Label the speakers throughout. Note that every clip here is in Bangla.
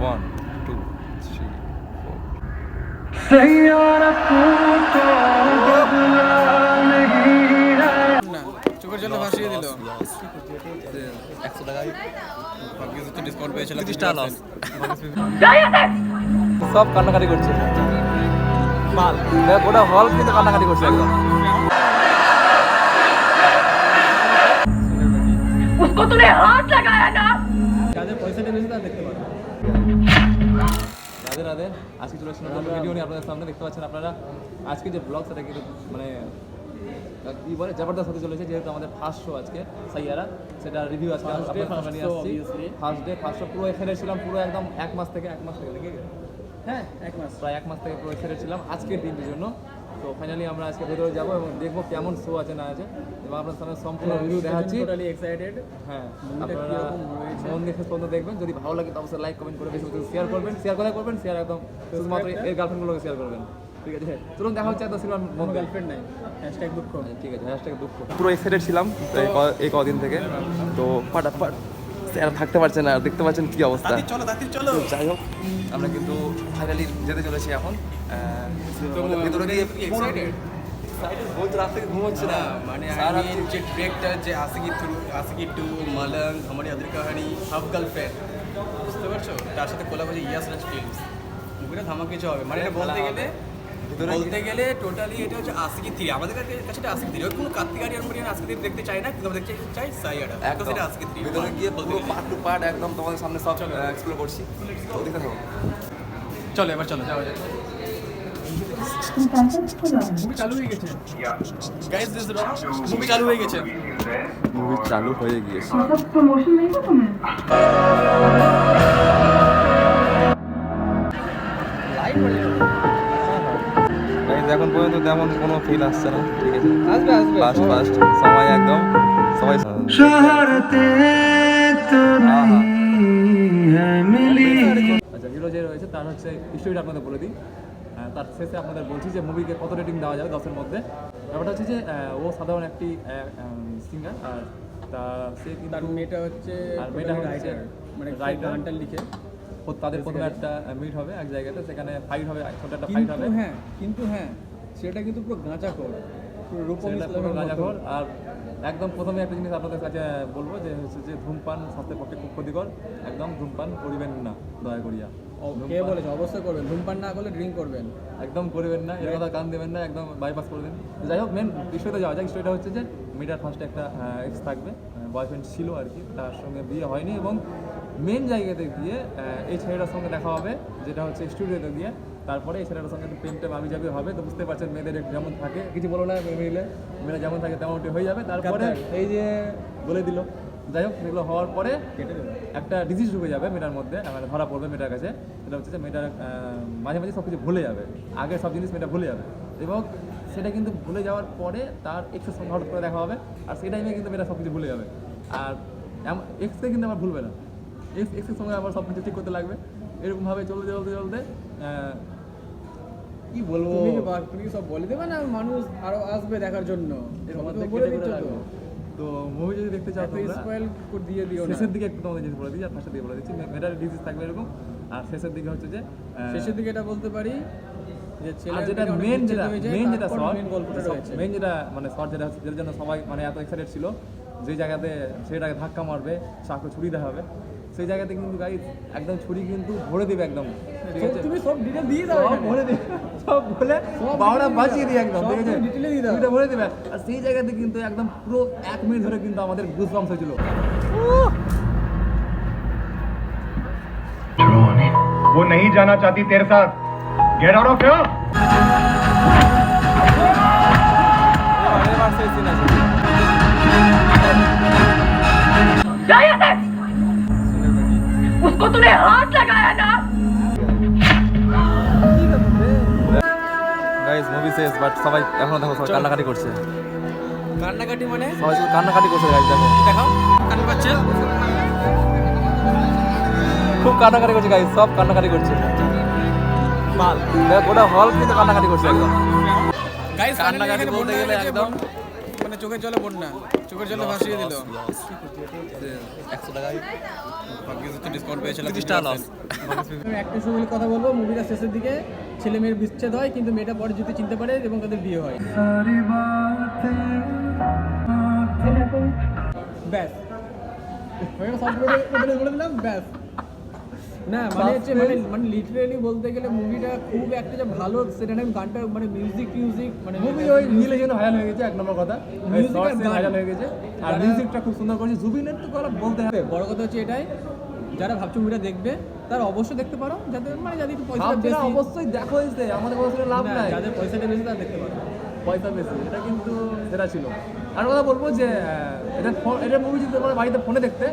Speaker 1: ওয়ান টু থ্রি ফোর
Speaker 2: না চোখের জন্য ভাসিয়ে দিল
Speaker 1: একশো টাকায়
Speaker 2: ভাগ্যিস একটু ডিসকাউন্ট পেয়েছিলাম
Speaker 1: তিরিশ টাকা লস সব কান্নাকাটি করছে মাল দেখ ওটা হল কিন্তু কান্নাকাটি করছে একদম
Speaker 3: उसको तूने हाथ लगाया ना
Speaker 2: যাদের পয়সাটা বেশি তারা দেখতে পাবে।
Speaker 1: রাধে রাধে আজকে চলে আসছি নতুন ভিডিও নিয়ে। আপনাদের সামনে দেখতে পাচ্ছেন আপনারা। আজকে যে ব্লগ সেটা কিন্তু মানে কি বলে জবরদস্ত হতে চলেছে যেহেতু আমাদের ফার্স্ট শো আজকে সাইয়ারা। সেটা রিভিউ আজকে আপনাদের নিয়ে আসছি। ফার্স্ট ডে ফার্স্ট শো পুরো এখানে ছিলাম পুরো একদম এক মাস থেকে এক মাস থেকে নাকি?
Speaker 2: হ্যাঁ এক মাস।
Speaker 1: প্রায় এক মাস থেকে পুরো এখানে ছিলাম আজকের দিনটির জন্য। তো ফাইনালি আমরা আজকে ভেতরে যাব এবং দেখব কেমন শো আছে না আছে। এবং আপনার সামনে সম্পূর্ণ রিভিউ দেখাচ্ছি।
Speaker 2: টোটালি এক্সাইটেড
Speaker 1: হ্যাঁ আপনারা মন দেখে পর্যন্ত দেখবেন। যদি ভালো লাগে তো অবশ্যই লাইক কমেন্ট করে বেশি বেশি শেয়ার করবেন। শেয়ার কোথায় করবেন শেয়ার একদম শুধুমাত্র এর গার্লফ্রেন্ডগুলোকে শেয়ার করবেন। ঠিক আছে? চলুন দেখা হচ্ছে সিনেমার মধ্যে
Speaker 2: গার্লফ্রেন্ড নাই। হ্যাশট্যাগ দুঃখ।
Speaker 1: ঠিক আছে হ্যাশট্যাগ দুঃখ। পুরো এক্সাইটেড ছিলাম এই ক- এই কদিন থেকে। তো ফাটাফাট স্যার থাকতে পারছে না দেখতে পাচ্ছেন কি অবস্থা।
Speaker 2: চলো চলো।
Speaker 1: যাই হোক আমরা কিন্তু ফাইনালি যেতে চলেছি এখন। আহ, গিয়ে ঘুমোচ্ছে না।
Speaker 2: মানে গার্লফ্রেন্ড বুঝতে পারছ? তার সাথে কোলা বলছে ইয়াস রাজ ফিল্মস ধামা কিছু হবে। মানে বলতে গেলে
Speaker 1: ভিতরে
Speaker 2: বলতে গেলে টোটালি এটা হচ্ছে আশি তিরি। আমাদের কাছে এটা আশি তিরি। কোনো কার্তিক আরিয়ান মরিয়ান আশি তিরি দেখতে চাই না কিন্তু আমরা দেখতে চাই সাইয়াটা
Speaker 1: একদম।
Speaker 2: সেটা আশি তিরি।
Speaker 1: ভিতরে গিয়ে পুরো পার্ট টু পার্ট একদম তোমাদের সামনে সব এক্সপ্লোর করছি। তো থাকো।
Speaker 2: চলো এবার চলো যাওয়া যাক। মুভি চালু হয়ে গেছে। মুভি চালু হয়ে
Speaker 1: গিয়েছে। এখন পর্যন্ত তেমন কোনো ফিল আসছে না ঠিক আছে?
Speaker 2: আসবে আসবে।
Speaker 1: ফার্স্ট ফার্স্ট সবাই একদম সবাই আচ্ছা হিরো যে রয়েছে তার হচ্ছে স্টোরিটা আপনাদের বলে দিই। আহ, তার শেষে আপনাদের বলছি যে মুভিকে কত রেটিং দেওয়া যাবে দশের মধ্যে। ব্যাপারটা হচ্ছে যে ও সাধারণ একটি সিঙ্গার আর তা সে কিন্তু
Speaker 2: তার মেয়েটা হচ্ছে
Speaker 1: আর মেয়েটা হচ্ছে
Speaker 2: মানে। গানটা লিখে।
Speaker 1: তাদের প্রথমে একটা মিট হবে এক জায়গাতে সেখানে ফাইট হবে ছোট একটা ফাইট হবে।
Speaker 2: হ্যাঁ কিন্তু হ্যাঁ সেটা কিন্তু পুরো
Speaker 1: গাঁজাখোর
Speaker 2: মতো।
Speaker 1: আর একদম প্রথমে একটা জিনিস আপনাদের কাছে বলব যে হচ্ছে যে ধূমপান স্বাস্থ্যের পক্ষে খুব ক্ষতিকর। একদম ধূমপান করিবেন না দয়া করিয়া।
Speaker 2: কে বলেছে অবশ্যই করবেন। ধূমপান না করলে ড্রিঙ্ক করবেন।
Speaker 1: একদম করবেন না এর কথা কান দেবেন না একদম বাইপাস করে দিন যাই হোক মেন বিষয়টা যাওয়া যাক বিষয়টা হচ্ছে যে মেয়েটার ফার্স্টে একটা এক্স থাকবে। বয়ফ্রেন্ড ছিল আর কি তার সঙ্গে বিয়ে হয়নি এবং মেন জায়গাতে গিয়ে এই ছেলেটার সঙ্গে দেখা হবে যেটা হচ্ছে স্টুডিওতে গিয়ে। তারপরে এই ছেলেটার সঙ্গে একটু প্রেম টেম আমি যাবে হবে তো বুঝতে পারছেন মেয়েদের যেমন থাকে। কিছু বলো না মেয়ে মেয়েরা যেমন থাকে তেমনটি হয়ে যাবে। তারপরে এই যে বলে দিল। যাই হোক এগুলো হওয়ার পরে একটা ডিজিজ ঢুকে যাবে মেয়েটার মধ্যে মানে ধরা পড়বে মেয়েটার কাছে। সেটা হচ্ছে যে মেয়েটার মাঝে মাঝে সব কিছু ভুলে যাবে। আগে সব জিনিস মেয়েটা ভুলে যাবে। এবং সেটা কিন্তু ভুলে যাওয়ার পরে তার এক্সের সঙ্গে হঠাৎ করে দেখা হবে আর সেই টাইমে কিন্তু মেয়েটা সব কিছু ভুলে যাবে। আর এক্সকে কিন্তু আমার ভুলবে না। এক্স এক্সের সঙ্গে আবার সব কিছু ঠিক করতে লাগবে এরকমভাবে চলতে চলতে চলতে কি বলব?
Speaker 2: তুমি সব বলে দেবে না? মানুষ আরও আসবে দেখার জন্য। তো
Speaker 1: মুভি যদি দেখতে চাও
Speaker 2: স্পয়েল দিয়ে দিও
Speaker 1: শেষের দিকে একটু তোমাদের বলে দিই আর ফার্স্টের দিকে বলে দিচ্ছি। মেয়েটার ডিজিজ থাকবে এরকম। আর শেষের দিকে হচ্ছে যে
Speaker 2: শেষের দিকে এটা বলতে পারি
Speaker 1: আর যেটা মেন যেটা মেন যেটা শর্ট
Speaker 2: main গল্পটা রয়েছে।
Speaker 1: মেন যেটা মানে শর্ট যেটা হচ্ছে যেটার জন্য সবাই মানে এত এক্সাইটেড ছিল যে জায়গাতে সেটাকে ধাক্কা মারবে চাকু ছুরি দেখাবে সেই জায়গাতে কিন্তু গাই একদম ছুরি কিন্তু ভরে দিবে একদম ঠিক আছে
Speaker 2: তুমি সব ডিটেল দিয়ে দাও
Speaker 1: সব
Speaker 2: এখানে।
Speaker 1: ভরে দিবে সব বলে
Speaker 2: সব
Speaker 1: বারোটা
Speaker 2: detail
Speaker 1: বাঁচিয়ে দিই
Speaker 2: দিয়ে
Speaker 1: একদম
Speaker 2: দাও।
Speaker 1: ঠিক আছে
Speaker 2: সব detail এ দিয়ে দাও।
Speaker 1: ছুরিটা ভরে দিবে আর সেই জায়গাতে কিন্তু একদম পুরো এক মিনিট ধরে কিন্তু আমাদের গুজ বাম্স হয়েছিল
Speaker 4: वो नहीं जाना चाहती तेरे साथ get out of here
Speaker 1: guys movie শেষ বাট সবাই এখনও দেখো সবাই কান্নাকাটি করছে।
Speaker 2: কান্নাকাটি মানে?
Speaker 1: সবাই কান্নাকাটি করছে গাইজ দেখো।
Speaker 2: কান্না পাচ্ছে
Speaker 1: খুব কান্নাকাটি করছে গাইস সব কান্নাকাটি করছে। মাল গোটা হল কিন্তু কান্নাকাটি করছে। একদম।
Speaker 2: গাইস
Speaker 1: কান্নাকাটি বলতে গেলে একদম
Speaker 5: মানে চোখের জলে বন্যা চোখের জলে ভাসিয়ে দিল।
Speaker 1: একশো টাকায়।
Speaker 5: ডিসকাউন্ট পেয়েছিলাম
Speaker 1: তিরিশ টাকা লস
Speaker 2: আমি একটা সময় কথা বলব মুভিটা শেষের দিকে ছেলে মেয়ের বিচ্ছেদ হয় কিন্তু মেয়েটা পরে যদি চিনতে পারে এবং তাদের বিয়ে হয়। ব্যাস। বলে দিলাম ব্যাস। না মানে হচ্ছে মানে মানে লিটারেলি বলতে গেলে মুভিটা খুব একটা যে ভালো সেটা না গানটা মানে মিউজিক মিউজিক মানে
Speaker 1: মুভি ওই রিলে জন্য ভাইরাল হয়ে গেছে এক নম্বর কথা।
Speaker 2: আর
Speaker 1: ভাইরাল হয়ে গেছে। আর মিউজিকটা খুব সুন্দর করেছে। জুবিনের তো কথা বলতে হবে।
Speaker 2: বড় কথা হচ্ছে এটাই যারা ভাবছ মুভিটা দেখবে তারা অবশ্যই দেখতে পারো যাদের মানে যাদের একটু পয়সা বেশি
Speaker 1: অবশ্যই দেখো আমাদের শুনে লাভ নাই।
Speaker 2: যাদের পয়সাটা বেশি তারা দেখতে পারো।
Speaker 1: পয়সা বেশি এটা কিন্তু সেটা ছিল। আর কথা বলব যে এটা এটা মুভি যদি তোমার বাড়িতে ফোনে দেখতে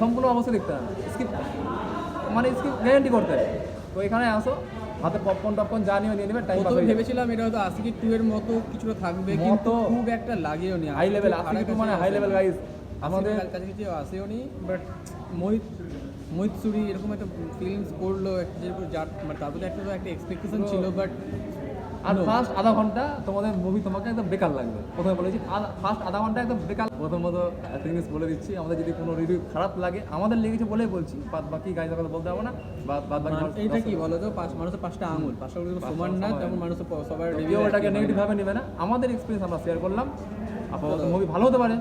Speaker 1: সম্পূর্ণ অবশ্যই দেখতে হবে। স্কিপ মানে স্কিপ গ্যারান্টি করতে তো এখানে আসো হাতে পপকর্ন টপকর্ন যা নিয়ে নিয়ে নেবে টাইম পাস হয়ে
Speaker 2: ভেবেছিলাম এটা হয়তো আশিকি টু এর মতো কিছুটা থাকবে কিন্তু? খুব একটা লাগেও নি।
Speaker 1: হাই লেভেল আসি টু মানে হাই লেভেল গাইস
Speaker 2: আমাদের কাছে কিছু আসেও নি বাট মোহিত মোহিত সুরি এরকম একটা ফিল্মস করল একটা যেরকম যার মানে তার প্রতি একটা একটা এক্সপেকটেশন ছিল বাট
Speaker 1: আর ফার্স্ট আধা ঘণ্টা তোমাদের মুভি তোমাকে একদম বেকার লাগবে। প্রথমে বলেছি ফার্স্ট আধা ঘণ্টা একদম বেকার। প্রথমত একটা জিনিস বলে দিচ্ছি আমাদের যদি কোনো রিভিউ খারাপ লাগে আমাদের লেগেছে বলেই বলছি বাদ বাকি গাইজের কথা বলতে হবে না বাদ বাকি মানুষ-
Speaker 2: এইটা কি বলো তো পাঁচ মানুষের পাঁচটা আঙুল পাঁচটা আঙুল সমান না। তেমন মানুষের সবার review
Speaker 1: ওটাকে নেগেটিভ ভাবে নেবে না। আমাদের এক্সপিরিয়েন্স আমরা শেয়ার করলাম। আপাতত মুভি ভালো হতে পারে।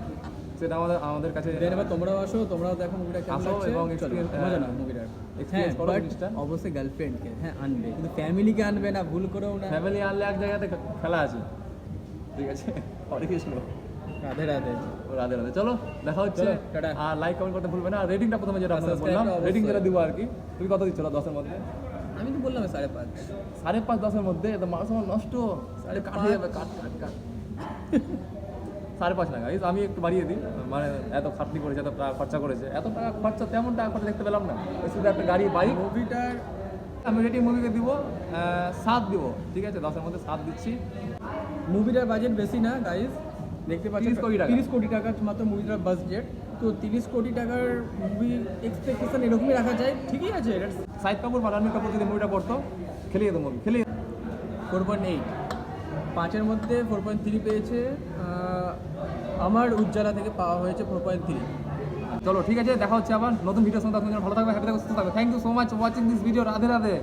Speaker 1: সেটা আমাদের আমাদের কাছে
Speaker 2: এবার তোমরাও আসো তোমরাও দেখো মুভিটা কেমন লাগছে।
Speaker 1: এবং experience,
Speaker 2: মজা নাও
Speaker 1: হ্যাঁ,
Speaker 2: মুভিটার হ্যাঁ
Speaker 1: করো জিনিসটা।
Speaker 2: অবশ্যই গার্লফ্রেন্ডকে হ্যাঁ আনবে। কিন্তু ফ্যামিলিকে আনবে না ভুল করেও না।
Speaker 1: ফ্যামিলি আনলে এক জায়গাতে খেলা আছে। ঠিক আছে? হরে কৃষ্ণ।
Speaker 2: রাধে রাধে।
Speaker 1: রাধে রাধে। চলো দেখা হচ্ছে। আর লাইক কমেন্ট করতে ভুলবে না। রেটিংটা প্রথমে যেটা বললাম রেটিং যেটা দিব আর কি। তুমি কত দিচ্ছ দশের মধ্যে?
Speaker 2: আমি তো বললাম সাড়ে পাঁচ।
Speaker 1: সাড়ে পাঁচ দশের মধ্যে? তো মানুষ আমার নষ্ট। সাড়ে হয়ে যাবে কাট কাট কাট। সাড়ে পাঁচ না গাইজ আমি একটু বাড়িয়ে দিই মানে এত খাটনি করেছে এত টাকা খরচা করেছে এত টাকা খরচা তেমন টাকা খরচা দেখতে পেলাম না। শুধু একটা গাড়ি বাইক
Speaker 2: মুভিটার
Speaker 1: আমি রেটিং মুভিকে দিব সাত দিব ঠিক আছে? দশের মধ্যে সাত দিচ্ছি।
Speaker 2: মুভিটার বাজেট বেশি না গাইজ দেখতে পাচ্ছি
Speaker 1: 30 কোটি টাকা।
Speaker 2: তিরিশ কোটি টাকা মাত্র মুভিটার বাজেট তো তিরিশ কোটি টাকার মুভি এক্সপেকটেশন এরকমই রাখা যায় ঠিকই আছে এটা
Speaker 1: সাইদ কাপুর বা রণবীর কাপুর যদি মুভিটা করতো খেলিয়ে দেবো মুভি খেলিয়ে
Speaker 2: ফোর পয়েন্ট এইট পাঁচের মধ্যে ফোর পয়েন্ট থ্রি পেয়েছে। আমার উজ্জ্বলা থেকে পাওয়া হয়েছে প্রোফাইল থ্রি
Speaker 1: চলো, ঠিক আছে, দেখা হচ্ছে আবার। নতুন ভিডিও সঙ্গে আপনাদের ভালো থাকবে হ্যাপি থাকবে, সুস্থ থাকবে। Thank you so much watching this video Radhe
Speaker 3: Radhe.